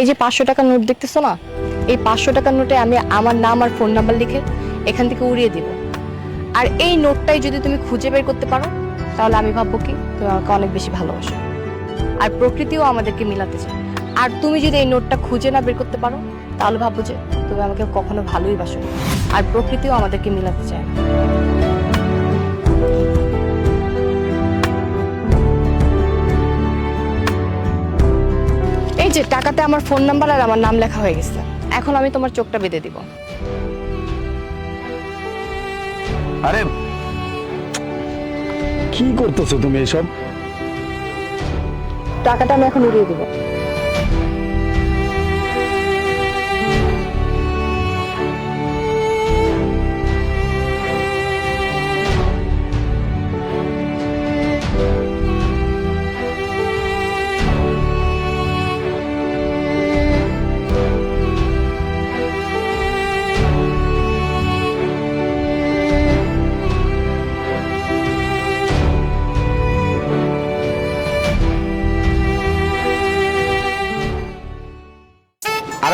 এই যে পাঁচশো টাকার নোট দেখতেছো না? এই পাঁচশো টাকার নোটে আমি আমার নাম আর ফোন নাম্বার লিখে এখান থেকে উড়িয়ে দিব। আর এই নোটটাই যদি তুমি খুঁজে বের করতে পারো, তাহলে আমি ভাববো কি, তুমি আমাকে অনেক বেশি ভালোবাসো। আর প্রকৃতিও আমাদেরকে মিলাতে চায়। আর তুমি যদি এই নোটটা খুঁজে না বের করতে পারো, তাহলে ভাববো যে তুমি আমাকে কখনো ভালোই বাসো আর প্রকৃতিও আমাদেরকে মিলাতে চায় না। যে টাকাতে আমার ফোন নাম্বার আর আমার নাম লেখা হয়ে গেছে। এখন আমি তোমার চোখটা বেঁধে দিব। আরে কি করতেছো তুমি এসব? টাকাটা আমি এখন উড়িয়ে দিব।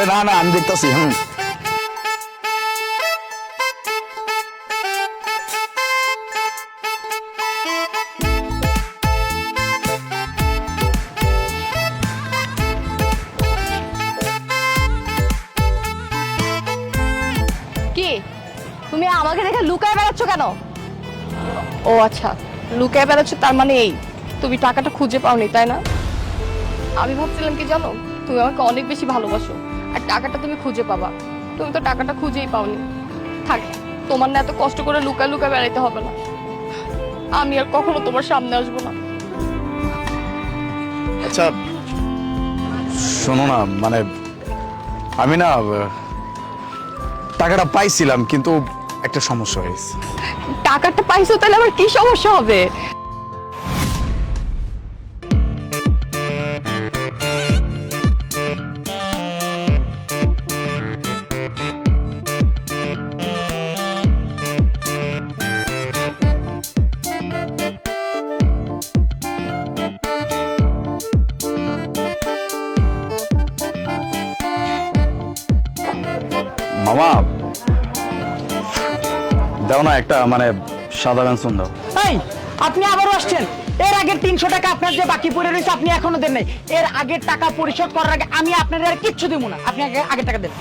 আরে না না আমি দেখতেছি হুম। কি? তুমি আমাকে দেখে লুকায় বেড়াচ্ছ কেন? ও আচ্ছা লুকায় বেড়াচ্ছ তার মানে এই তুমি টাকাটা খুঁজে পাওনি তাই না? আমি ভাবছিলাম কি জানো তুমি আমাকে অনেক বেশি ভালোবাসো। আর টাকাটা তুমি খুঁজে পাবা। তুমি তো টাকাটা খুঁজেই পাওনি। থাক তোমার না এত কষ্ট করে লুকায় লুকায় বেড়াইতে হবে না। আমি আর কখনো তোমার সামনে আসব না। আচ্ছা শোনো না মানে আমি না টাকাটা পাইছিলাম কিন্তু একটা সমস্যা হয়েছে টাকাটা পাইছো তাহলে আমার কি সমস্যা হবে? মামা, দাও না একটা মানে সাদা পেন্সন দাও। এই, আপনি আবারও আসছেন। এর আগে তিনশো টাকা আপনার যে বাকি পড়ে রয়েছে, আপনি এখনও দেন নাই। এর আগের টাকা পরিশোধ করার আগে আমি আপনার আর কিচ্ছু দেবো না। আপনি আগে আগের টাকা দেন।